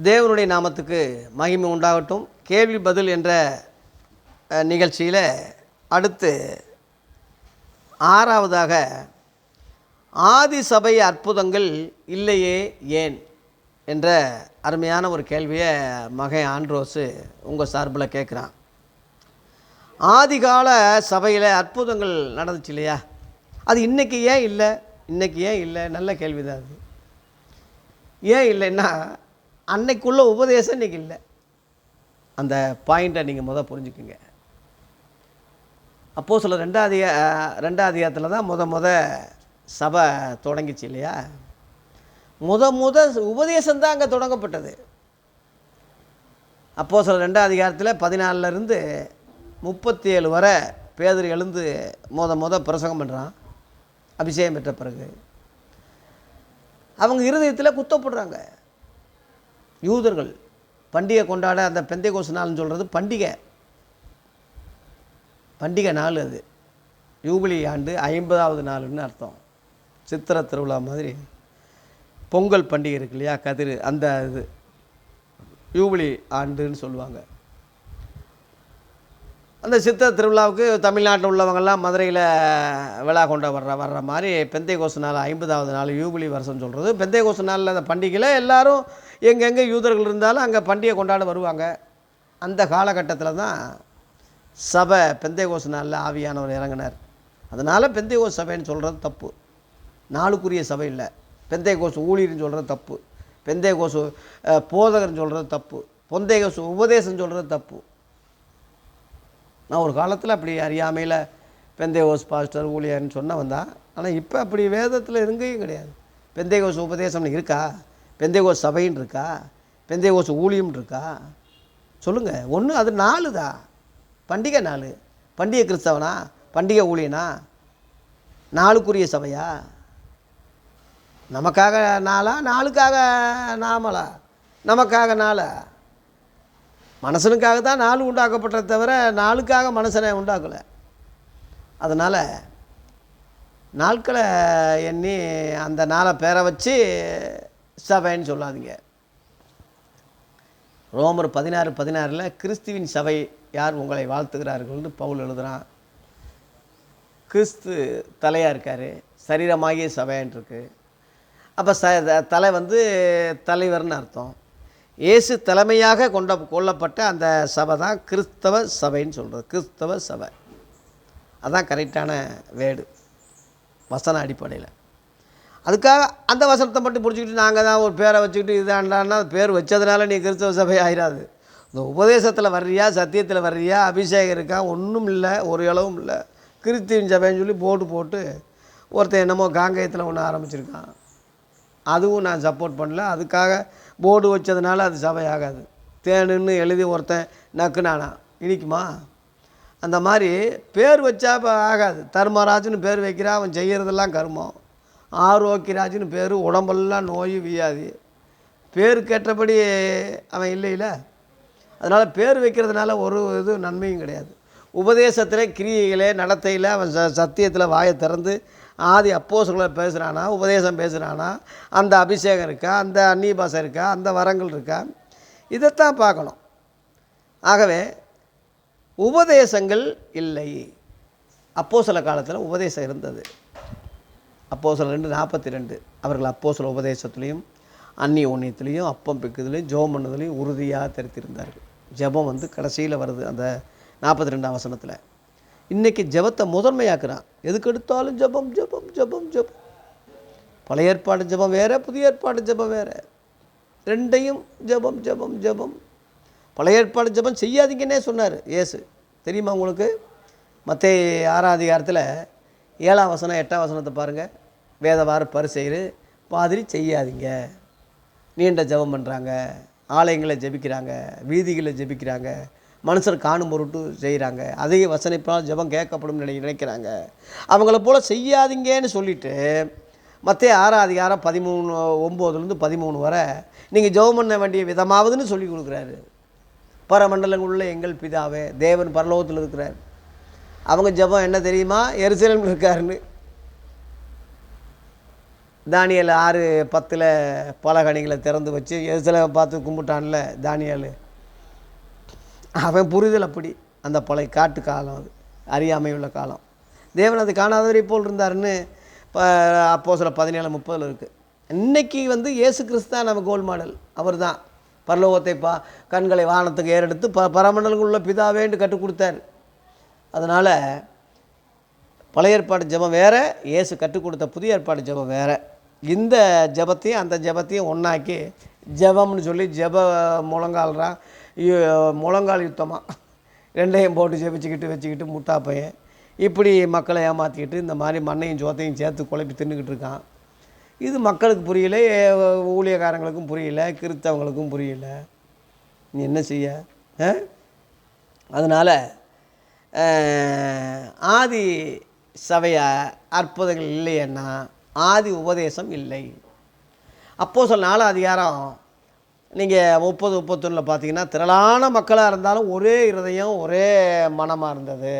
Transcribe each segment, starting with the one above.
தேவனுடைய நாமத்துக்கு மகிமை உண்டாகட்டும். கேள்வி பதில் என்ற நிகழ்ச்சியில் அடுத்து ஆறாவதாக ஆதி சபை அற்புதங்கள் இல்லையே ஏன்? என்ற அருமையான ஒரு கேள்வியை மகன் ஆண்ட்ரோஸு உங்கள் சார்பில் கேட்குறான். ஆதிகால சபையில் அற்புதங்கள் நடந்துச்சு இல்லையா? அது இன்றைக்கி ஏன் இல்லை? இன்றைக்கி ஏன் இல்லை? நல்ல கேள்வி தான் அது. ஏன் இல்லைன்னா அன்னைக்குள்ள உபதேசம் இன்னைக்கு இல்லை. அந்த பாயிண்ட்டை நீங்கள் முதல் புரிஞ்சுக்குங்க. அப்போ சில ரெண்டாவது ரெண்டாவது அதிகாரத்தில் தான் முத முத சபை தொடங்கிச்சு இல்லையா? முத முத உபதேசம் தான் அங்கே தொடங்கப்பட்டது. அப்போ சில ரெண்டாம் அதிகாரத்தில் பதினாலிருந்து முப்பத்தி ஏழு வரை பேதர் எழுந்து முத முத பிரசங்கம் பண்ணுறான் அபிஷேகம் பெற்ற பிறகு. அவங்க இருதயத்தில் குத்தப்படுறாங்க. யூதர்கள் பண்டிகை கொண்டாட அந்த பெந்தை கோசு நாள்னு சொல்கிறது பண்டிகை. பண்டிகை நாள் அது. யூபிலி ஆண்டு ஐம்பதாவது நாளுன்னு அர்த்தம். சித்திரை திருவிழா மாதிரி. பொங்கல் பண்டிகை இருக்கு இல்லையா கதிர் அந்த இது. யூபிலி ஆண்டுன்னு சொல்லுவாங்க. அந்த சித்திரை திருவிழாவுக்கு தமிழ்நாட்டில் உள்ளவங்கெல்லாம் மதுரையில் விழா கொண்ட வர்ற வர்ற மாதிரி பெந்தை கோசு நாள் ஐம்பதாவது நாள் யூபிலி வருஷம் சொல்கிறது பெந்தை கோசு நாளில் அந்த பண்டிகையில் எல்லாரும் எங்கெங்கே யூதர்கள் இருந்தாலும் அங்கே பண்டிகை கொண்டாட வருவாங்க. அந்த காலகட்டத்தில் தான் சபை பெந்தை கோசு நாளில் ஆவியானவர் இறங்கினார். அதனால் பெந்தை சபைன்னு சொல்கிறது தப்பு. நாளுக்குரிய சபை இல்லை. பெந்தை ஊழியர்னு சொல்கிறது தப்பு. பெந்தை கோசு போதகர்னு சொல்கிறது தப்பு. பொந்தை கோசு உபதேசம் சொல்கிறது தப்பு. நான் ஒரு காலத்தில் அப்படி அறியாமையில் பெந்தேகோஸ் பாஸ்டர் ஊழியர்னு சொன்ன வந்தால் ஆனால் இப்போ அப்படி வேதத்தில் எங்கேயும் கிடையாது. பெந்தேகோஸ் உபதேசம்னு இருக்கா? பெந்தேகோஸ் சபைன்னு இருக்கா? பெந்தேகோஸ் ஊழியம் இருக்கா? சொல்லுங்கள் ஒன்று அது நாலு தான் பண்டிகை நாள். பண்டிகை கிறிஸ்தவனா? பண்டிகை ஊழியனா? நாளுக்குரிய சபையா? நமக்காக நாளா? நாளுக்காக நாமளா? நமக்காக நாளா? மனுஷனுக்காக தான் நாள் உண்டாக்கப்பட்டதை தவிர நாளுக்காக மனுஷனை உண்டாக்கலை. அதனால் நாட்களை எண்ணி அந்த நாளை பேரை வச்சு சபைன்னு சொல்லாதீங்க. ரோமர் பதினாறு பதினாறில் கிறிஸ்துவின் சபை யார் உங்களை வாழ்த்துகிறார்கள்னு பவுல் எழுதுகிறான் கிறிஸ்து தலையாக இருக்கார். சரீரமாகிய சபைன்னு இருக்கு. அப்போ ச தலை வந்து தலைவர்னு அர்த்தம். இயேசு தலைமையாக கொண்ட கொல்லப்பட்ட அந்த சபை தான் கிறிஸ்தவ சபைன்னு சொல்கிறது கிறிஸ்தவ சபை. அதான் கரெக்டான வேடு வசன அடிப்படையில். அதுக்காக அந்த வசனத்தை மட்டும் பிடிச்சிக்கிட்டு நாங்கள் தான் ஒரு பேரை வச்சுக்கிட்டு இதாண்டான்னா பேர் வச்சதுனால நீ கிறிஸ்தவ சபை ஆயிராது. இந்த உபதேசத்தில் வர்றியா சத்தியத்தில் வர்றியா அபிஷேகம் இருக்கா ஒன்றும் இல்லை ஒரு இளவும் இல்லை. கிறிஸ்துவின் சபைன்னு சொல்லி போட்டு போட்டு ஒருத்தன் என்னமோ காங்கேயத்தில் ஒன்று ஆரம்பிச்சிருக்கான். அதுவும் நான் சப்போர்ட் பண்ணல. அதுக்காக போர்டு வச்சதுனால அது சபை ஆகாது. தேனுன்னு எழுதி ஒருத்தன் நக்குனானா இனிக்குமா? அந்த மாதிரி பேர் வச்சா இப்போ ஆகாது. தர்மராஜ்னு பேர் வைக்கிறா அவன் செய்கிறதெல்லாம் கருமம். ஆரோக்கியராஜ்னு பேர் உடம்பெல்லாம் நோய் வியாதி. பேர் கேட்டபடி அவன் இல்லையில. அதனால் பேர் வைக்கிறதுனால ஒரு இது நன்மையும் கிடையாது. உபதேசத்தில் கிரியைகளே நடத்தையில் அவன் ச சத்தியத்தில் வாயை திறந்து ஆதி அப்போஸ்களை பேசுகிறானா உபதேசம் பேசுகிறானா அந்த அபிஷேகம் இருக்கா அந்த அந்நிய இருக்கா அந்த வரங்கள் இருக்கா இதைத்தான் பார்க்கணும். ஆகவே உபதேசங்கள் இல்லை. அப்போ சில காலத்தில் உபதேசம் இருந்தது. அப்போ சில ரெண்டு நாற்பத்தி ரெண்டு அவர்கள் அப்போ சில உபதேசத்துலேயும் அந்நிய ஒன்றியத்துலேயும் அப்பம் பிக்குதுலேயும் ஜோம் பண்ணதுலேயும் உறுதியாக தெரித்திருந்தார்கள். ஜெபம் வந்து கடைசியில் வருது அந்த நாற்பத்தி ரெண்டாம் வசனத்தில். இன்றைக்கி ஜெபத்தை முதன்மையாக்குறான். எதுக்கு எடுத்தாலும் ஜெபம் ஜெபம் ஜெபம் ஜெபம். பழைய ஏற்பாடு ஜெபம் வேறு புதிய ஏற்பாடு ஜெபம் வேறு. ரெண்டையும் ஜெபம் ஜெபம் ஜெபம். பழைய ஏற்பாடு ஜெபம் செய்யாதீங்கன்னே சொன்னார் ஏசு தெரியுமா உங்களுக்கு? மற்ற ஆறாம் அதிகாரத்தில் ஏழாம் வசனம் எட்டாம் வசனத்தை பாருங்கள் வேதவார பரிசெய்து பாதிரி செய்யாதீங்க. நீண்ட ஜெபம் பண்ணுறாங்க ஆலயங்களை ஜெபிக்கிறாங்க. வீதிகளில் ஜெபிக்கிறாங்க. மனுஷர் காணும் பொருட்டு செய்கிறாங்க அதிக வசனிப்பால் ஜெபம் கேட்கப்படும் நினை நினைக்கிறாங்க. அவங்கள போல் செய்யாதீங்கன்னு சொல்லிவிட்டு மற்ற ஆறாம் அதிகாரம் பதிமூணு ஒம்போதுலேருந்து பதிமூணு வரை நீங்கள் ஜெபம் பண்ண வேண்டிய விதமாவதுன்னு சொல்லி கொடுக்குறாரு. பரமண்டலங்களில் எங்கள் பிதாவே தேவன் பரலோகத்தில் இருக்கிறார். அவங்க ஜெபம் என்ன தெரியுமா? எருசலேம் இருக்காருன்னு. தானியல் ஆறு பத்தில் பலகணிகளை திறந்து வச்சு எதில் பார்த்து கும்பிட்டான்ல தானியல். அவன் புரிதல் அப்படி. அந்த பழைய காட்டு காலம் அது அறியாமை உள்ள காலம். தேவன் அது காணாதவரை போல் இருந்தாருன்னு இப்போ அப்போ சில பதினேழு முப்பதில் இருக்குது இன்னைக்கு வந்து இயேசு கிறிஸ்து தான் நம்ம கோல் மாடல் அவர் தான். பரலோகத்தை பா கண்களை வானத்துக்கு ஏறெடுத்து ப பரமண்டலுக்கு பிதாவேண்டு கற்றுக் கொடுத்தார். அதனால் பழைய ஏற்பாடு ஜெபம் வேறு இயேசு கற்றுக் கொடுத்த புதிய ஏற்பாடு ஜெபம் வேறு. இந்த ஜெபத்தையும் அந்த ஜெபத்தையும் ஒன்றாக்கி ஜெபம்னு சொல்லி ஜப முழங்கால்றா யு- முழங்கால் யுத்தமாக ரெண்டையும் போட்டு ஜெபிச்சுக்கிட்டு வச்சுக்கிட்டு முட்டா பையன். இப்படி மக்களை ஏமாற்றிக்கிட்டு இந்த மாதிரி மண்ணையும் சோத்தையும் சேர்த்து குழப்பி தின்னுக்கிட்டு இருக்கான். இது மக்களுக்கு புரியல ஊழியக்காரங்களுக்கும் புரியல கிறித்தவங்களுக்கும் புரியல. நீ என்ன செய்ய? ஆ? அதனால் ஆதி சபையை அற்புதங்கள் இல்லையன்னா ஆதி உபதேசம் இல்லை. அப்போ சொல் நாலாம் அதிகாரம் நீங்கள் முப்பது முப்பத்தொன்னில் பார்த்தீங்கன்னா திரளான மக்களாக இருந்தாலும் ஒரே இருதயம் ஒரே மனமாக இருந்தது.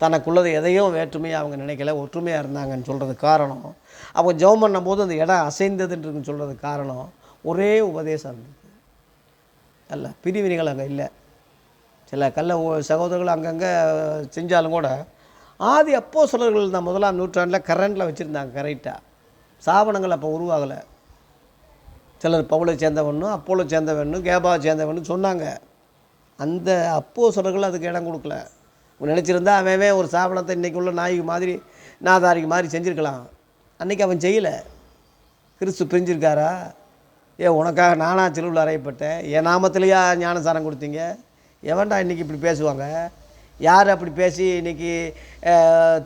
தனக்குள்ளது எதையும் வேற்றுமையாக அவங்க நினைக்கல ஒற்றுமையாக இருந்தாங்கன்னு சொல்கிறதுக்கு காரணம். அவங்க ஜெபம் பண்ணும்போது அந்த இடம் அசைந்ததுன்னு சொல்கிறதுக்கு காரணம். ஒரே உபதேசம் இருந்தது. அல்ல பிரிவினைகள் அங்கே இல்லை. சில கல்ல சகோதரர்கள் அங்கங்கே செஞ்சாலும் கூட ஆதி அப்போ இந்த முதலாம் நூற்றாண்டில் கரண்டில் வச்சுருந்தாங்க கரெக்டாக சாபனங்கள் அப்போ உருவாகலை. சிலர் பவுலை சேர்ந்தவனும் அப்போலை சேர்ந்தவனும் கேபாவை சேர்ந்தவனும் சொன்னாங்க. அந்த அப்போ அதுக்கு இடம் கொடுக்கல. நினச்சிருந்தா அவன் ஒரு சாபனத்தை இன்றைக்கி உள்ள நாய்க்கு மாதிரி நாதாரிக்கு மாதிரி செஞ்சுருக்கலாம். அன்றைக்கி அவன் செய்யலை. கிறிஸ்து பிரிஞ்சிருக்காரா? ஏ உனக்காக நானா சிலுவில் அறையப்பட்டேன். என் நாமத்திலேயா ஞானசாரம் கொடுத்தீங்க? எவன்டா இன்றைக்கி இப்படி பேசுவாங்க? யார் அப்படி பேசி இன்றைக்கி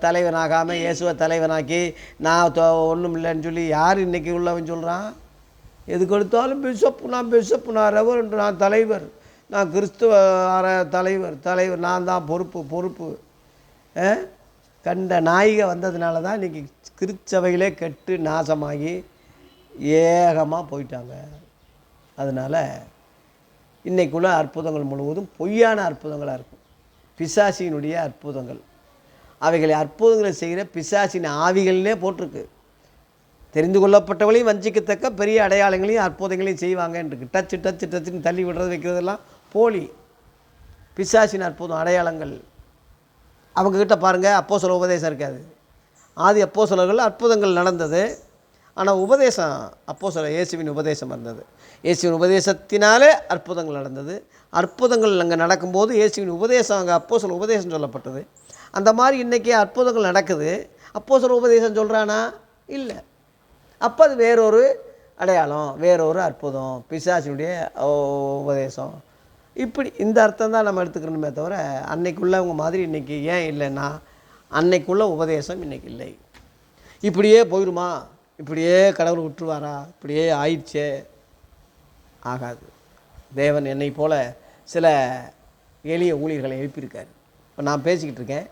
தலைவனாகாமல் இயேசுவை தலைவனாக்கி நான் தோ ஒன்றும் இல்லைன்னு சொல்லி யார் இன்றைக்கி உள்ளவன் சொல்கிறான் எது கொடுத்தாலும் பிஷப் நான் பிஷப் நான் ரெவரண்ட் நான் தலைவர். நான் கிறிஸ்துவ தலைவர் தலைவர் நான் தான் பொறுப்பு பொறுப்பு. கண்ட நாயிகை வந்ததுனால தான் இன்றைக்கி கிறிச்சவைகளே கெட்டு நாசமாகி ஏகமாக போயிட்டாங்க. அதனால் இன்றைக்குள்ள அற்புதங்கள் முழுவதும் பொய்யான அற்புதங்களாக இருக்கும் பிசாசியினுடைய அற்புதங்கள். அவைகளை அற்புதங்களை செய்கிற பிசாசின் ஆவிகள்னே போட்டிருக்கு. தெரிந்து கொள்ளப்பட்டவளையும் வஞ்சிக்கத்தக்க பெரிய அடையாளங்களையும் அற்புதங்களையும் செய்வாங்கன்றிருக்கு டச்சு டச்சு டச்சுன்னு தள்ளி விடுறது வைக்கிறதெல்லாம் போலி. பிசாசின் அற்புதம் அடையாளங்கள். அவங்கக்கிட்ட பாருங்கள் அப்போ சொல்ல உபதேசம் இருக்காது. ஆதி அப்போ அற்புதங்கள் நடந்தது. ஆனால் உபதேசம் அப்போ சொல்ல இயேசுவின் உபதேசம் இருந்தது. இயேசுவின் உபதேசத்தினாலே அற்புதங்கள் நடந்தது. அற்புதங்கள் அங்கே நடக்கும்போது இயேசுவின் உபதேசம் அங்கே அப்போ சொல்ல உபதேசம் சொல்லப்பட்டது. அந்த மாதிரி இன்றைக்கி அற்புதங்கள் நடக்குது. அப்போ சொல்ல உபதேசம் சொல்கிறானா இல்லை. அப்போ அது வேறொரு அடையாளம் வேறொரு அற்புதம் பிசாசினுடைய ஓ- உபதேசம். இப்படி இந்த அர்த்தம் தான் நம்ம எடுத்துக்கணுமே தவிர அன்னைக்குள்ளவங்க மாதிரி இன்றைக்கி ஏன் இல்லைன்னா அன்னைக்குள்ள உபதேசம் இன்றைக்கி இல்லை. இப்படியே போயிடுமா இப்படியே கடவுள் விட்டுருவாரா? இப்படியே ஆயிடுச்சே. ஆகாது. தேவன் என்னை போல சில எளிய ஊழியர்களை எழுப்பியிருக்கார். இப்போ நான் பேசிக்கிட்டு இருக்கேன்.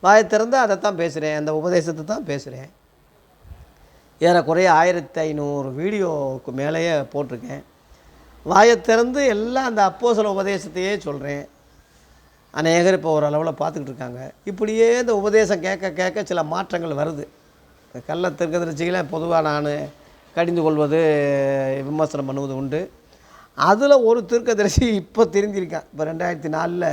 வாயை திறந்து அதைத்தான் பேசுகிறேன் அந்த உபதேசத்தை தான் பேசுகிறேன் ஏறக்குறைய ஆயிரத்தி ஐநூறு வீடியோவுக்கு மேலேயே போட்டிருக்கேன். வாயை திறந்து எல்லாம் அந்த அப்போ சில உபதேசத்தையே சொல்கிறேன் அநேகர் இப்போ ஓரளவில் பார்த்துக்கிட்டு இருக்காங்க. இப்படியே இந்த உபதேசம் கேட்க கேட்க சில மாற்றங்கள் வருது. கள்ள திருக்கதரிசிகளை பொதுவாக நான் கடிந்து கொள்வது விமர்சனம் பண்ணுவது உண்டு. அதில் ஒரு தீர்க்கதரிசி இப்போ தெரிஞ்சிருக்கான் இப்போ ரெண்டாயிரத்தி நாலில்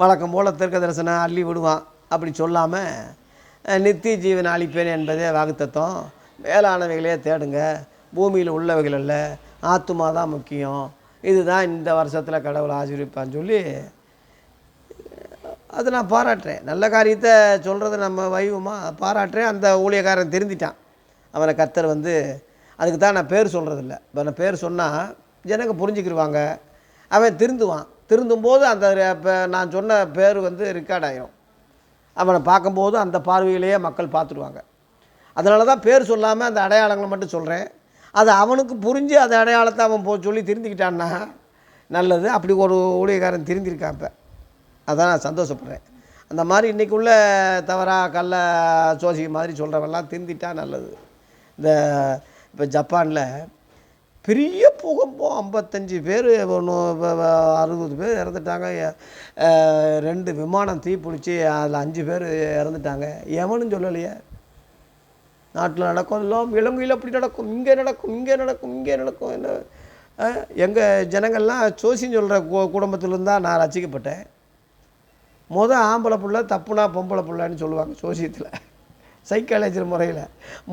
வழக்கம் போல் தீர்க்கதரிசனை அள்ளி விடுவான் அப்படி சொல்லாமல் நித்திய ஜீவன் அளிப்பேன் என்பதே வாக்குத்தத்தம். மேலானவைகளே தேடுங்க. பூமியில் உள்ளவைகள் அல்ல. ஆத்துமா தான் முக்கியம். இதுதான் இந்த வருஷத்தில் கடவுள் ஆசீர்விப்பான்னு சொல்லி அது நான் பாராட்டுறேன். நல்ல காரியத்தை சொல்கிறத நம்ம வைவமாக பாராட்டுறேன். அந்த ஊழியக்காரன் திருந்திட்டான் அவனை கர்த்தர் வந்து அதுக்கு தான் நான் பேர் சொல்கிறதில்ல இப்போ நான் பேர் சொன்னால் ஜனங்க புரிஞ்சுக்கிடுவாங்க அவன் திருந்துவான். திருந்தும்போது அந்த இப்போ நான் சொன்ன பேர் வந்து ரெக்கார்ட் ஆயிரும். அவனை பார்க்கும்போது அந்த பார்வையிலேயே மக்கள் பார்த்துடுவாங்க. அதனால தான் பேர் சொல்லாமல் அந்த அடையாளங்களை மட்டும் சொல்கிறேன் அது அவனுக்கு புரிஞ்சு அந்த அடையாளத்தை அவன் போ சொல்லி திருந்திக்கிட்டான்னா நல்லது. அப்படி ஒரு ஊழியக்காரன் திருந்திருக்கான் இப்போ. அதான் நான் சந்தோஷப்படுறேன். அந்த மாதிரி இன்றைக்கி உள்ள தவறாக கள்ள சோசிக்க மாதிரி சொல்கிறவெல்லாம் திருந்திட்டா நல்லது. இந்த இப்போ ஜப்பானில் பெரிய பூகம்பம் ஐம்பத்தஞ்சு பேர் ஒன்று அறுபது பேர் இறந்துட்டாங்க. ரெண்டு விமானம் தீப்பிடிச்சி அதில் அஞ்சு பேர் இறந்துட்டாங்க. எவனும் சொல்லலையே. நாட்டில் நடக்கும் எல்லாம் இலங்கையில் அப்படி நடக்கும் இங்கே நடக்கும் இங்கே நடக்கும் இங்கே நடக்கும். என்ன எங்கள் ஜனங்கள்லாம் சோசின்னு சொல்கிற கு குடும்பத்திலேருந்தான் நான் ரசிக்கப்பட்டேன். மொதல் ஆம்பளை புள்ள தப்புனா பொம்பளை புள்ளன்னு சொல்லுவாங்க சோசியத்தில். சைக்காலஜி முறையில்.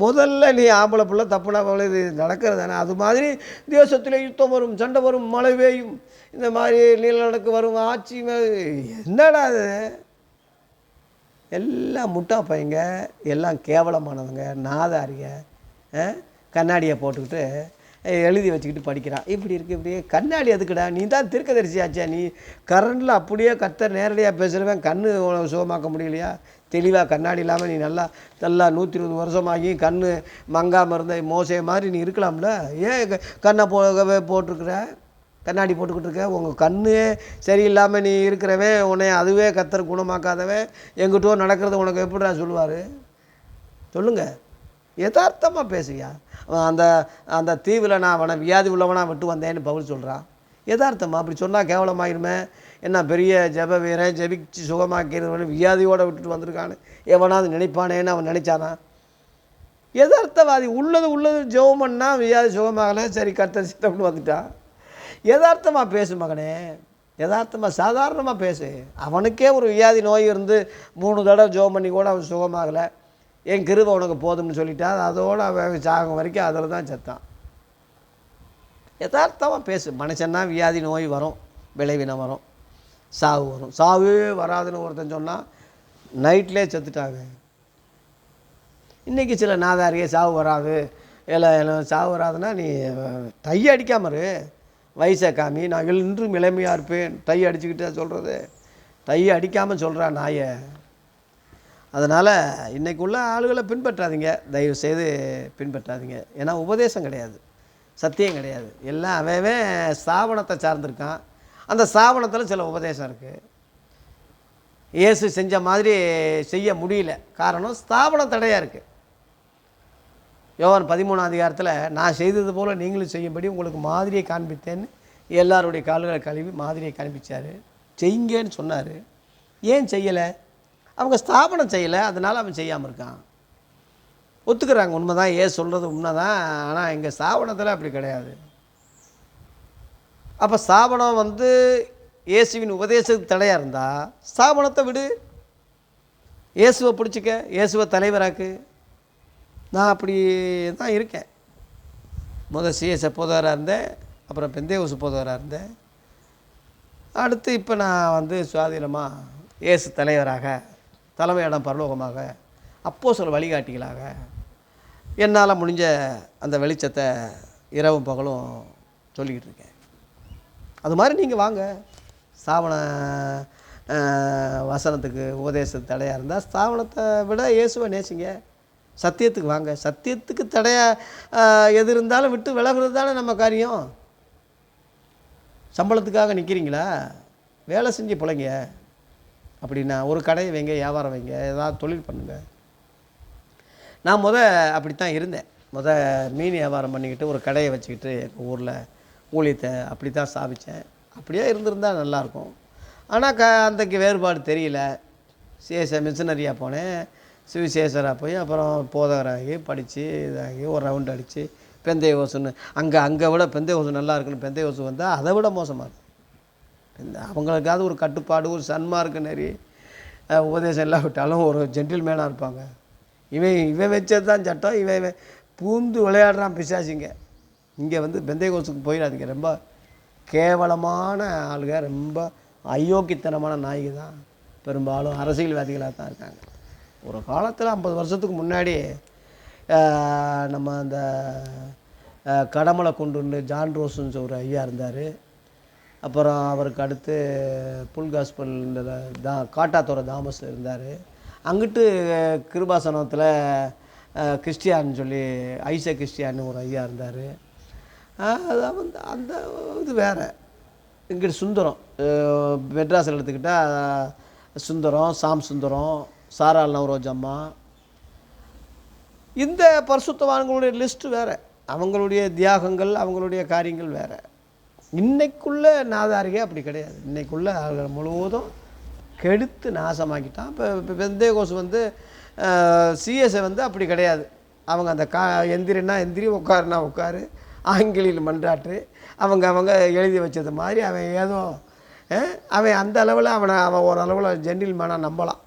முதல்ல நீ ஆம்பளை புள்ள தப்புனா பொம்பளை இது நடக்கிறது தானே? அது மாதிரி தேசத்தில் யுத்தம் வரும் சண்டை வரும் மழை பெய்யும். இந்த மாதிரி நிலநடுக்கு வரும் ஆட்சி என்னடா அது? எல்லாம் முட்டா பையங்க எல்லாம் கேவலமானவங்க நாதாரிங்க கண்ணாடியை போட்டுக்கிட்டு எழுதி வச்சுக்கிட்டு படிக்கிறான். இப்படி இருக்கு இப்படியே கண்ணாடி எதுக்குடா? நீ தான் திருக்கதரிசியாச்சா நீ கரண்டில் அப்படியே கத்தர் நேரடியாக பேசுகிறவன் கண்ணு உனக்கு சுகமாக்க முடியலையா? தெளிவாக கண்ணாடி இல்லாமல் நீ நல்லா நல்லா நூற்றி இருபது வருஷமாகி கண் மங்காமல் இருந்த மோசை மாதிரி நீ இருக்கலாம்ல? ஏன் கண்ணை போ போட்டிருக்கிற? கண்ணாடி போட்டுக்கிட்டு இருக்க? உங்கள் கண்ணே சரியில்லாமல் நீ இருக்கிறவன் உன்னை அதுவே கத்தர் குணமாக்காதவன் எங்கிட்டோ நடக்கிறது உனக்கு எப்படிடா சொல்லுவார்? சொல்லுங்கள் யதார்த்தமாக பேசுவியா? அந்த அந்த தீவில் நான் அவனை வியாதி உள்ளவனாக விட்டு வந்தேன்னு பவுல் சொல்கிறான் எதார்த்தமா அப்படி சொன்னால் கேவலமாயிருமே? என்ன பெரிய ஜெப வீரன் ஜெபிச்சு சுகமாக்கிறவன் வியாதியோடு விட்டுட்டு வந்திருக்கான்னு எவனாவது நினைப்பானேன்னு அவன் நினைச்சானா? எதார்த்தவாதி உள்ளது உள்ளது ஜெபம் பண்ணா வியாதி சுகமாகலை சரி கர்த்தர் சித்தம்னு வந்துட்டான் யதார்த்தமாக பேசு மகனே. யதார்த்தமாக சாதாரணமாக பேசு. அவனுக்கே ஒரு வியாதி நோய் இருந்து மூணு தடவை ஜெபம் பண்ணி கூட அவன் சுகமாகலை. என் கிருவை உனக்கு போதும்னு சொல்லிட்டா அதோடு அவன் சாகும் வரைக்கும் அதில் தான் செத்தான். யதார்த்தமாக பேசு. மனுஷன்னா வியாதி நோய் வரும் விளைவினம் வரும் சாவு வரும். சாவே வராதுன்னு ஒருத்தன் சொன்னால் நைட்லேயே செத்துட்டாங்க. இன்றைக்கி சில நாதாரியே சாவு வராது. இல்லை எனக்கு சாவு வராதுன்னா நீ தைய அடிக்காம இரு. வயசை காமி நான் இன்றும் இளமையாக இருப்பேன். தை அடிச்சுக்கிட்டே சொல்கிறது தை அடிக்காமல் சொல்கிறா நாயை. அதனால் இன்றைக்கு உள்ள ஆளுகளை பின்பற்றாதீங்க. தயவு செய்து பின்பற்றாதீங்க. ஏன்னா உபதேசம் கிடையாது. சத்தியம் கிடையாது. எல்லாம் அவவே ஸ்தாபனத்தை சார்ந்திருக்கான். அந்த ஸ்தாபனத்தில் சில உபதேசம் இருக்குது இயேசு செஞ்ச மாதிரி செய்ய முடியல. காரணம் ஸ்தாபனம் தடையாக இருக்குது யோவான் பதிமூணாம் அதிகாரத்தில் நான் செய்தது போல் நீங்களும் செய்யும்படி உங்களுக்கு மாதிரியை காண்பித்தேன்னு எல்லாருடைய கால்களை கழுவி மாதிரியை காண்பிச்சார். செய்யுங்கன்னு சொன்னார். ஏன் செய்யலை? அவங்க ஸ்தாபனம் செய்யலை அதனால் அவன் செய்யாமல் இருக்கான். ஒத்துக்கிறாங்க உண்மை தான் ஏன் சொல்கிறது உண்மை தான் ஆனால் எங்கள் ஸ்தாபனத்தில் அப்படி கிடையாது. அப்போ ஸ்தாபனம் வந்து இயேசுவின் உபதேசத்துக்கு தடையாக இருந்தால் ஸ்தாபனத்தை விடு. இயேசுவை பிடிச்சிக்க இயேசுவை தலைவராக்கு. நான் அப்படி தான் இருக்கேன். முதல் சிஎஸ் போதவராக இருந்தேன் அப்புறம் பெந்தேவுசு போதவராக இருந்தேன். அடுத்து இப்போ நான் வந்து சுவாதீனமாக இயேசு தலைவராக தலைமையிடம் பரலோகமாக அப்போ சில வழிகாட்டிகளாக என்னால் முடிஞ்ச அந்த வெளிச்சத்தை இரவும் பகலும் சொல்லிக்கிட்டு இருக்கேன். அது மாதிரி நீங்கள் வாங்க. ஸ்தாபன வசனத்துக்கு உபதேச தடையாக இருந்தால் ஸ்தாபனத்தை விட இயேசுவை நேசிங்க. சத்தியத்துக்கு வாங்க. சத்தியத்துக்கு தடையாக எது இருந்தாலும் விட்டு விலகிறது தானே நம்ம காரியம். சம்பளத்துக்காக நிற்கிறீங்களா வேலை செஞ்சு பிள்ளைங்க அப்படின்னா ஒரு கடையை வைங்க வியாபாரம் வைங்க ஏதாவது தொழில் பண்ணுங்க. நான் முத அப்படித்தான் இருந்தேன். முத மீன் வியாபாரம் பண்ணிக்கிட்டு ஒரு கடையை வச்சுக்கிட்டு எங்கள் ஊரில் ஊழியத்தை அப்படி தான் ஸ்தாபித்தேன் அப்படியே இருந்திருந்தால் நல்லாயிருக்கும். ஆனால் க அந்தக்கு வேறுபாடு தெரியல. சிஎஸ்ஐ மிஷினரியாக போனேன். சிவிசேஷராக போய் அப்புறம் போதகராகி படித்து இதாகி ஒரு ரவுண்ட் அடித்து பெந்தைய ஓசுன்னு அங்கே அங்கே விட பெந்தைய ஓசு நல்லா இருக்குன்னு பெந்தைய ஓசு வந்தால் அதை விட மோசமாக இருக்கும் இந்த அவங்களுக்காவது ஒரு கட்டுப்பாடு ஒரு சன்மார்க்க நெறி உபதேசம் இல்லாவிட்டாலும் ஒரு ஜென்டில்மேனாக இருப்பாங்க. இவன் இவன் வச்சது தான் சட்டம் இவன் பூந்து விளையாடுறான் பிசாசிங்க. இங்கே வந்து பெந்தை கோசுக்கு போயிடாதீங்க. ரொம்ப கேவலமான ஆளுங்க. ரொம்ப அயோக்கித்தனமான நாய்க தான் பெரும்பாலும் அரசியல்வாதிகளாக தான் இருக்காங்க. ஒரு காலத்தில் ஐம்பது வருஷத்துக்கு முன்னாடி நம்ம அந்த கடமலை கொண்டு ஜான் ரோஸ்ன்னு ஒரு ஐயா இருந்தார். அப்புறம் அவருக்கு அடுத்து புல் காஸ்பல் தா காட்டாத்தோர தாமஸ் இருந்தார். அங்கிட்டு கிருபாசனத்தில் கிறிஸ்டியான்னு சொல்லி ஐச கிறிஸ்டியான்னு ஒரு ஐயா இருந்தார். அதான் வந்து அந்த இது வேறு. இங்கிட்டு சுந்தரம் மெட்ராஸில் எடுத்துக்கிட்டால் சுந்தரம் சாம் சுந்தரம் சாரால் நவரோஜ் அம்மா. இந்த பரிசுத்தவான்களுடைய லிஸ்ட்டு வேறு. அவங்களுடைய தியாகங்கள் அவங்களுடைய காரியங்கள் வேறு. இன்னைக்குள்ள நாதாரிகை அப்படி கிடையாது. இன்னைக்குள்ள ஆளுகள் முழுவதும் கெடுத்து நாசமாக்கிட்டான். இப்போ இப்போ பெந்தேகோஸ் வந்து சிஎஸ்ஐ வந்து அப்படி கிடையாது. அவங்க அந்த கா எந்திரின்னா எந்திரி உட்காருனா உட்காரு. ஆங்கிலில் மன்றாட்டு. அவங்க அவங்க எழுதி வச்சது மாதிரி அவன் ஏதோ அவன் அந்த அளவில் அவனை அவன் ஓரளவில் ஜென்டில் மேனாக நம்பலாம்.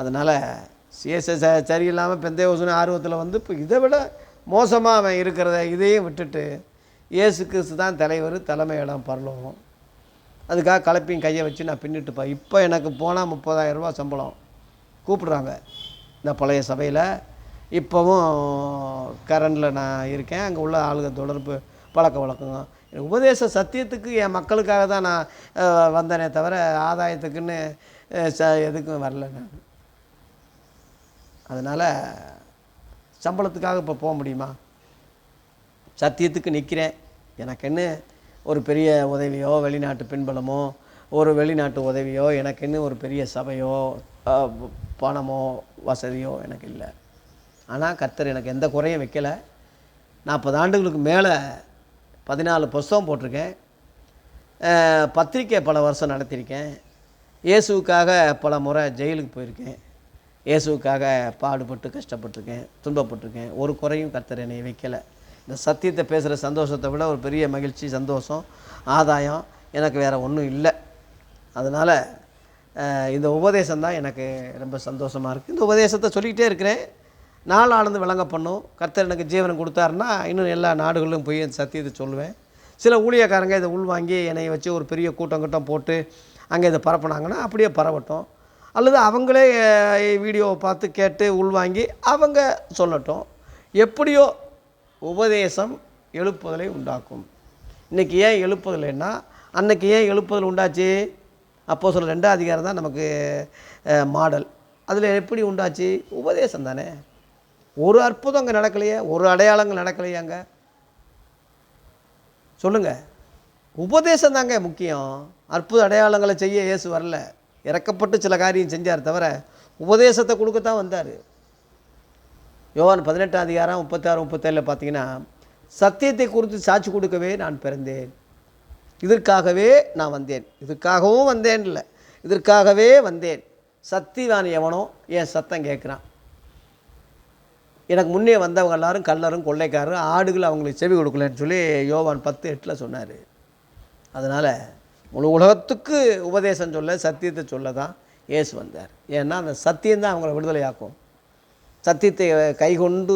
அதனால் சிஎஸ்ஐ ச சரியில்லாமல் பெந்தையோசன ஆர்வத்தில் வந்து இப்போ இதை விட மோசமாக அவன் இருக்கிறத இதையும் விட்டுட்டு இயேசு கிறிஸ்து தான் தலைவர் தலைமையிடம் பரலோகம். அதுக்காக கலப்பையும் கையை வச்சு நான் பின்னிட்டுப்பா இப்போ எனக்கு போனால் முப்பதாயிரம் ரூபா சம்பளம். கூப்பிடுறாங்க. இந்த பழைய சபையில். இப்போவும் கரண்டில் நான் இருக்கேன். அங்கே உள்ள ஆளுங்க தொடர்பு பழக்க வழக்கங்க உபதேச சத்தியத்துக்கு என் மக்களுக்காக தான் நான் வந்தேனே தவிர ஆதாயத்துக்குன்னு ச எதுக்கும் வரல நான். அதனால் சம்பளத்துக்காக இப்போ போக முடியுமா? சத்தியத்துக்கு நிற்கிறேன் எனக்கு என்ன ஒரு பெரிய உதவியோ வெளிநாட்டு பின்பலமோ ஒரு வெளிநாட்டு உதவியோ எனக்கு என்ன ஒரு பெரிய சபையோ பணமோ வசதியோ எனக்கு இல்லை. ஆனால் கர்த்தர் எனக்கு எந்த குறையும் வைக்கலை. நாற்பது ஆண்டுகளுக்கு மேலே பதினாலு புஸ்தகம் போட்டிருக்கேன். பத்திரிக்கை பல வருஷம் நடத்தியிருக்கேன். இயேசுவுக்காக பல முறை ஜெயிலுக்கு போயிருக்கேன். இயேசுவுக்காக பாடுபட்டு கஷ்டப்பட்டிருக்கேன் துன்பப்பட்டிருக்கேன். ஒரு குறையும் கர்த்தர் என்னை வைக்கலை. இந்த சத்தியத்தை பேசுகிற சந்தோஷத்தை விட ஒரு பெரிய மகிழ்ச்சி சந்தோஷம் ஆதாயம் எனக்கு வேறு ஒன்றும் இல்லை. அதனால் இந்த உபதேசம் தான் எனக்கு ரொம்ப சந்தோஷமாக இருக்குது இந்த உபதேசத்தை சொல்லிக்கிட்டே இருக்கிறேன். நாள் ஆழ்ந்து விளங்க பண்ணும். கர்த்தர் எனக்கு ஜீவனம் கொடுத்தாருன்னா இன்னும் எல்லா நாடுகளிலும் போய் அந்த சத்தியத்தை சொல்லுவேன். சில ஊழியக்காரங்க இதை உள்வாங்கி என்னை வச்சு ஒரு பெரிய கூட்டம் கூட்டம் போட்டு அங்கே இதை பரப்புனாங்கன்னா அப்படியே பரவட்டும். அல்லது அவங்களே வீடியோவை பார்த்து கேட்டு உள்வாங்கி அவங்க சொல்லட்டும். எப்படியோ உபதேசம் எழுப்புதலை உண்டாக்கும். இன்றைக்கி ஏன் எழுப்புதலைன்னா அன்னைக்கு ஏன் எழுப்புதல் உண்டாச்சு? அப்போ சொல்ல ரெண்டாம் அதிகாரம் தான் நமக்கு மாடல். அதில் எப்படி உண்டாச்சு? உபதேசம் தானே. ஒரு அற்புதம் அங்கே நடக்கலையே ஒரு அடையாளங்கள் நடக்கலையே அங்கே. சொல்லுங்கள் உபதேசம் தாங்க முக்கியம். அற்புத அடையாளங்களை செய்ய இயேசு வரல. இறக்கப்பட்டு சில காரியம் செஞ்சார் தவிர உபதேசத்தை கொடுக்கத்தான் வந்தார். யோவான் பதினெட்டாம் அதிகாரம் முப்பத்தாறு முப்பத்தேழில் பார்த்தீங்கன்னா சத்தியத்தை குறித்து சாட்சி கொடுக்கவே நான் பிறந்தேன். இதற்காகவே நான் வந்தேன். இதுக்காகவும் வந்தேன் இல்லை. இதற்காகவே வந்தேன். சத்திவான் எவனோ? என் சத்தம் கேட்குறான்? எனக்கு முன்னே வந்தவங்க எல்லாரும் கல்லரும் கொள்ளைக்காரரும் ஆடுகள் அவங்களுக்கு செவி கொடுக்கலன்னு சொல்லி யோவான் பத்து எட்டில் சொன்னார். அதனால் முழு உலகத்துக்கு உபதேசம் சொல்ல சத்தியத்தை சொல்ல தான் இயேசு வந்தார். ஏன்னா அந்த சத்தியம்தான் அவங்கள விடுதலையாக்கும். சத்தியத்தை கைகொண்டு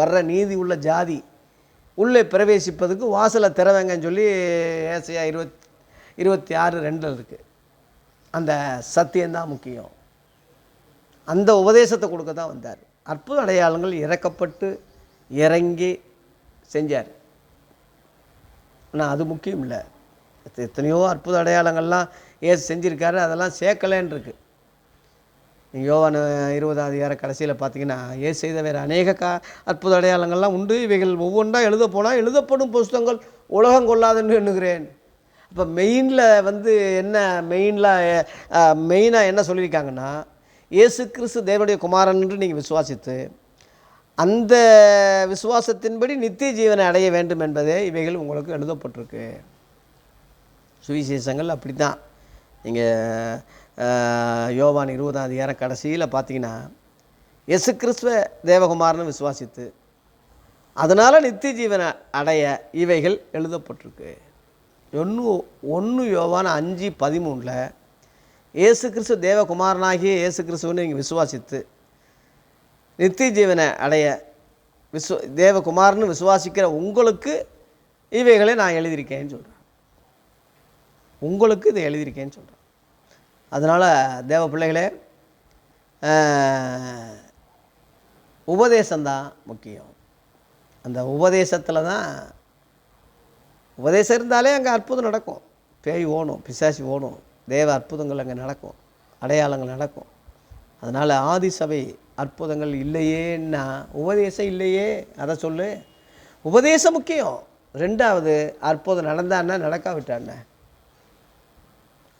வர்ற நீதி உள்ள ஜாதி உள்ளே பிரவேசிப்பதுக்கு வாசலை திறவைங்கன்னு சொல்லி ஏசையா இருபத் இருபத்தி ஆறு ரெண்டில் இருக்குது அந்த சத்தியம்தான் முக்கியம். அந்த உபதேசத்தை கொடுக்க தான் வந்தார். அற்புத அடையாளங்கள் இறக்கப்பட்டு இறங்கி செஞ்சார். ஆனால் அது முக்கியம் இல்லை. எத்தனையோ அற்புத அடையாளங்கள்லாம் ஏசு செஞ்சுருக்காரு அதெல்லாம் சேர்க்கலன்னு இருக்கு. நீங்கள் யோவான் இருபதாம் அதிகார கடைசியில் பார்த்தீங்கன்னா ஏசு செய்த வேறு அநேக கா அற்புத அடையாளங்கள்லாம் உண்டு. இவைகள் ஒவ்வொன்றா எழுத போனால் எழுதப்படும் புஸ்தகங்கள் உலகம் கொள்ளாதுன்னு எண்ணுகிறேன். அப்போ மெயினில் வந்து என்ன மெயினில் மெயினாக என்ன சொல்லியிருக்காங்கன்னா இயேசு கிறிஸ்து தேவனுடைய குமாரன் என்று நீங்கள் விசுவாசித்து அந்த விசுவாசத்தின்படி நித்திய ஜீவனை அடைய வேண்டும் என்பதே இவைகள் உங்களுக்கு எழுதப்பட்டிருக்கு. சுவிசேஷங்கள் அப்படி தான் நீங்கள் யோவான் இருபதாம் அதிகாரம் கடைசியில் பார்த்தீங்கன்னா எசு கிறிஸ்துவ தேவகுமாரன்னு விசுவாசித்து அதனால் நித்திய ஜீவனை அடைய இவைகள் எழுதப்பட்டிருக்கு. ஒன்று ஒன்று யோவான அஞ்சு பதிமூணில் இயேசு கிறிஸ்து தேவகுமாரனாகிய இயேசு கிறிஸ்துவனை நீங்கள் விசுவாசித்து நித்திய ஜீவனை அடைய விஸ்வ தேவகுமார்னு விசுவாசிக்கிற உங்களுக்கு இவைகளை நான் எழுதியிருக்கேன்னு சொல்கிறேன் உங்களுக்கு இதை எழுதியிருக்கேன்னு சொல்கிறேன் அதனால் தேவ பிள்ளைகளே உபதேசம்தான் முக்கியம். அந்த உபதேசத்தில் தான் உபதேசம் இருந்தாலே அங்கே அற்புதம் நடக்கும். பேய் ஓணும் பிசாசி ஓணும் தேவ அற்புதங்கள் அங்கே நடக்கும் அடையாளங்கள் நடக்கும். அதனால் ஆதி சபை அற்புதங்கள் இல்லையேன்னா உபதேசம் இல்லையே அதை சொல்லு. உபதேசம் முக்கியம். ரெண்டாவது அற்புதம் நடந்தான்னா நடக்காவிட்டாண்ணே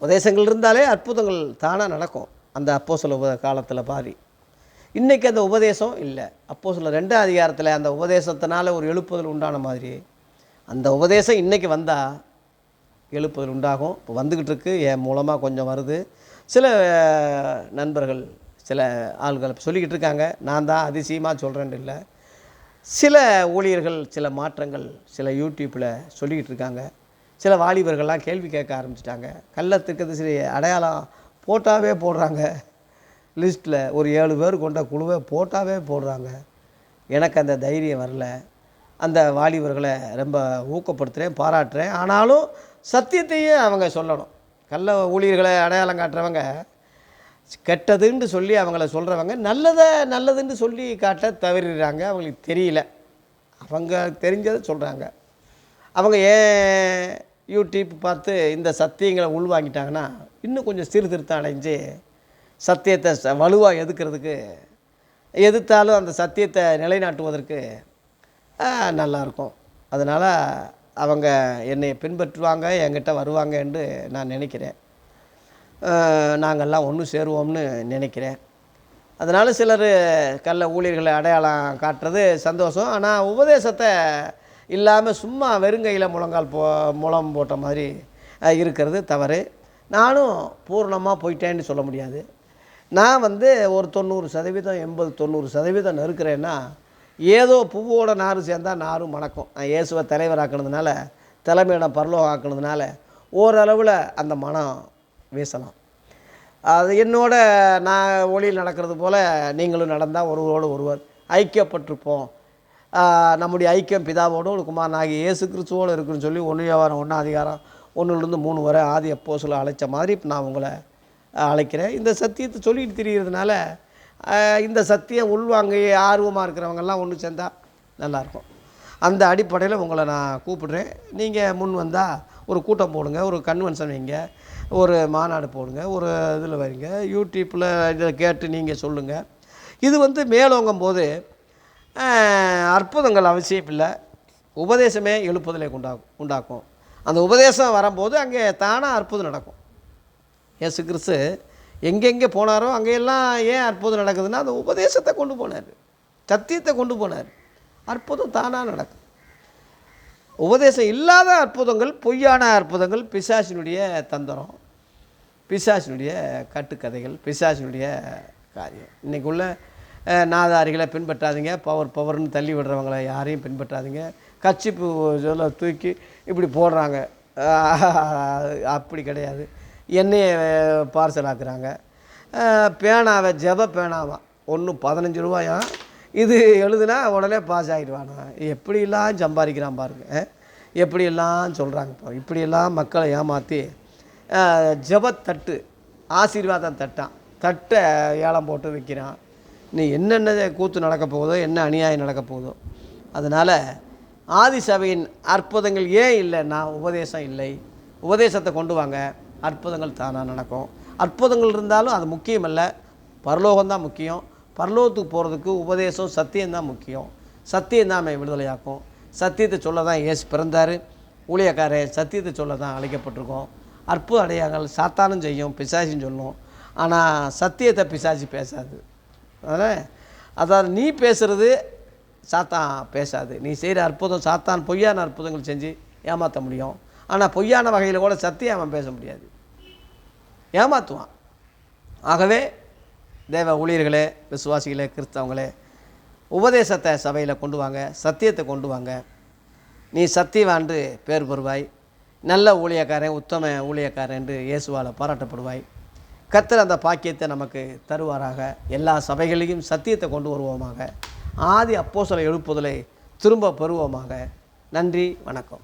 உபதேசங்கள் இருந்தாலே அற்புதங்கள் தானாக நடக்கும். அந்த அப்போ சில உப காலத்தில் பாதி. இன்றைக்கி அந்த உபதேசம் இல்லை. அப்போ சில ரெண்டாம் அதிகாரத்தில் அந்த உபதேசத்தினால ஒரு எழுப்புதல் உண்டான மாதிரி. அந்த உபதேசம் இன்றைக்கி வந்தால் எழுப்புதல் உண்டாகும். இப்போ வந்துக்கிட்டு இருக்கு என் மூலமாக கொஞ்சம் வருது. சில நண்பர்கள் சில ஆள்கள் சொல்லிக்கிட்டு இருக்காங்க. நான் தான் அதிசயமாக சொல்கிறேன்னு இல்லை. சில ஊழியர்கள் சில மாற்றங்கள் சில யூடியூப்பில் சொல்லிக்கிட்டு இருக்காங்க. சில வாலிபர்கள்லாம் கேள்வி கேட்க ஆரம்பிச்சிட்டாங்க. கள்ளத்துக்கு சரி அடையாளம் போட்டாவே போடுறாங்க. லிஸ்ட்டில் ஒரு ஏழு பேர் கொண்ட குழுவை போட்டாவே போடுறாங்க. எனக்கு அந்த தைரியம் வரல. அந்த வாலிபர்களை ரொம்ப ஊக்கப்படுத்துகிறேன் பாராட்டுறேன். ஆனாலும் சத்தியத்தையும் அவங்க சொல்லணும். கள்ள ஊழியர்களை அடையாளம் காட்டுறவங்க கெட்டதுன்னு சொல்லி அவங்கள சொல்கிறவங்க நல்லதை நல்லதுன்னு சொல்லி காட்ட தவறிடுறாங்க. அவங்களுக்கு தெரியல. அவங்க தெரிஞ்சதை சொல்கிறாங்க அவங்க ஏன் யூடியூப் பார்த்து இந்த சத்தியங்களை உள்வாங்கிட்டாங்கன்னா இன்னும் கொஞ்சம் சீர்திருத்தம் அடைஞ்சு சத்தியத்தை வலுவாக எதுக்கிறதுக்கு எதிர்த்தாலும் அந்த சத்தியத்தை நிலைநாட்டுவதற்கு நல்லாயிருக்கும். அதனால் அவங்க என்னை பின்பற்றுவாங்க என்கிட்ட வருவாங்க என்று நான் நினைக்கிறேன். நாங்கள்லாம் ஒன்று சேருவோம்னு நினைக்கிறேன். அதனால் சிலர் கள்ள ஊழியர்களை அடையாளம் காட்டுறது சந்தோஷம். ஆனால் உபதேசத்தை இல்லாமல் சும்மா வெறுங்கையில் முழங்கால் போ முழம் போட்ட மாதிரி இருக்கிறது தவறு. நானும் பூர்ணமாக போயிட்டேன்னு சொல்ல முடியாது. நான் வந்து ஒரு தொண்ணூறு சதவீதம் எண்பது தொண்ணூறு சதவீதம் நறுக்கிறேன்னா ஏதோ பூவோட நாறு சேர்ந்தால் நாரும் மணக்கும். நான் இயேசுவை தலைவராக்கினதுனால தலைமையிடம் பரலோகம் ஆக்கினதுனால ஓரளவில் அந்த மனம் வீசலாம். அது என்னோட நான் ஒளியில் நடக்கிறது போல் நீங்களும் நடந்தால் ஒருவரோடு ஒருவர் ஐக்கியப்பட்டிருப்போம். நம்முடைய ஐக்கியம் பிதாவோடு ஒரு குமாரனாகி இயேசு கிறிஸ்துவோடு இருக்குன்னு சொல்லி ஒன்று வியாபாரம் ஒன்றாம் அதிகாரம் ஒன்றுலேருந்து மூணு வரை ஆதி அப்போ சொல்ல அழைச்ச மாதிரி இப்போ நான் உங்களை அழைக்கிறேன். இந்த சத்தியத்தை சொல்லிட்டு தெரிகிறதுனால இந்த சத்தியம் உள்வாங்க ஆர்வமாக இருக்கிறவங்கெல்லாம் ஒன்று சேர்ந்தால் நல்லாயிருக்கும். அந்த அடிப்படையில் உங்களை நான் கூப்பிடுறேன். நீங்கள் முன் வந்தால் ஒரு கூட்டம் போடுங்க ஒரு கன்வென்ஷன் வைங்க ஒரு மாநாடு போடுங்க ஒரு இதில் வைங்க யூடியூப்பில் இதில் கேட்டு நீங்கள் சொல்லுங்கள் இது வந்து மேலோங்கும் போது அற்புதங்கள் அவசியம் இல்லை. உபதேசமே எழுப்புதலை உண்டாகும் உண்டாக்கும். அந்த உபதேசம் வரும்போது அங்கே தானாக அற்புதம் நடக்கும். ஏசு கிறிஸ்து எங்கெங்கே போனாரோ அங்கெல்லாம் ஏன் அற்புதம் நடக்குதுன்னா அந்த உபதேசத்தை கொண்டு போனார். சத்தியத்தை கொண்டு போனார். அற்புதம் தானாக நடக்கும். உபதேசம் இல்லாத அற்புதங்கள் பொய்யான அற்புதங்கள் பிசாசினுடைய தந்திரம் பிசாசினுடைய கட்டுக்கதைகள் பிசாசினுடைய காரியம். இன்றைக்குள்ளே நாதாரிகளை பின்பற்றாதீங்க. பவர் பவர்னு தள்ளி விடுறவங்கள யாரையும் பின்பற்றாதீங்க. கச்சிப்பு சொல்ல தூக்கி இப்படி போடுறாங்க. அப்படி கிடையாது. எண்ணெயை பார்சல் ஆக்குறாங்க பேனாவை ஜெப பேனாவா? ஒன்று பதினஞ்சு ரூபாயா? இது எழுதுனா உடனே பாஸ் ஆகிடுவானா எப்படியெல்லாம் சம்பாதிக்கிறான் பாருங்க. எப்படியெல்லாம் சொல்கிறாங்க இப்போ இப்படியெல்லாம் மக்களை ஏமாற்றி ஜபத்தட்டு ஆசீர்வாதம் தட்டான். தட்டை ஏலம் போட்டு விற்கிறான் நீ என்னென்ன கூத்து நடக்க போகுதோ என்ன அநியாயம் நடக்க போகுதோ அதனால் ஆதி சபையின் அற்புதங்கள் ஏன் இல்லைன்னா உபதேசம் இல்லை. உபதேசத்தை கொண்டு வாங்க. அற்புதங்கள் தானாக நடக்கும். அற்புதங்கள் இருந்தாலும் அது முக்கியம் இல்லை பரலோகம்தான் முக்கியம். பரலோகத்துக்கு போகிறதுக்கு உபதேசம் சத்தியம்தான் முக்கியம். சத்தியம் தான் விடுதலையாக்கும். சத்தியத்தை சொல்ல தான் ஏசு பிறந்தார். ஊழியக்காரர் சத்தியத்தை சொல்ல தான் அழைக்கப்பட்டிருக்கோம். அற்புத அடையாளங்கள் சாத்தானும் செய்யும் பிசாசின்னு சொல்லும். ஆனால் சத்தியத்தை பிசாசி பேசாது. அதனால் அதாவது நீ பேசுகிறது சாத்தான் பேசாது. நீ செய்கிற அற்புதம் சாத்தான் பொய்யான அற்புதங்கள் செஞ்சு ஏமாற்ற முடியும். ஆனால் பொய்யான வகையில் கூட சத்தியம் அவன் பேச முடியாது. ஏமாற்றுவான் ஆகவே தேவ ஊழியர்களே விசுவாசிகளே கிறிஸ்தவங்களே உபதேசத்தை சபையில் கொண்டு வாங்க சத்தியத்தை கொண்டு வாங்க. நீ சத்தியவான்று பேர் பெறுவாய். நல்ல ஊழியக்காரன் உத்தம ஊழியக்காரன் என்று இயேசுவால் பாராட்டப்படுவாய். கர்த்தர் அந்த பாக்கியத்தை நமக்கு தருவாராக. எல்லா சபைகளையும் சத்தியத்தை கொண்டு வருவோமாக. ஆதி அப்போசலை எழுப்புதலை திரும்ப பெறுவோமாக. நன்றி வணக்கம்.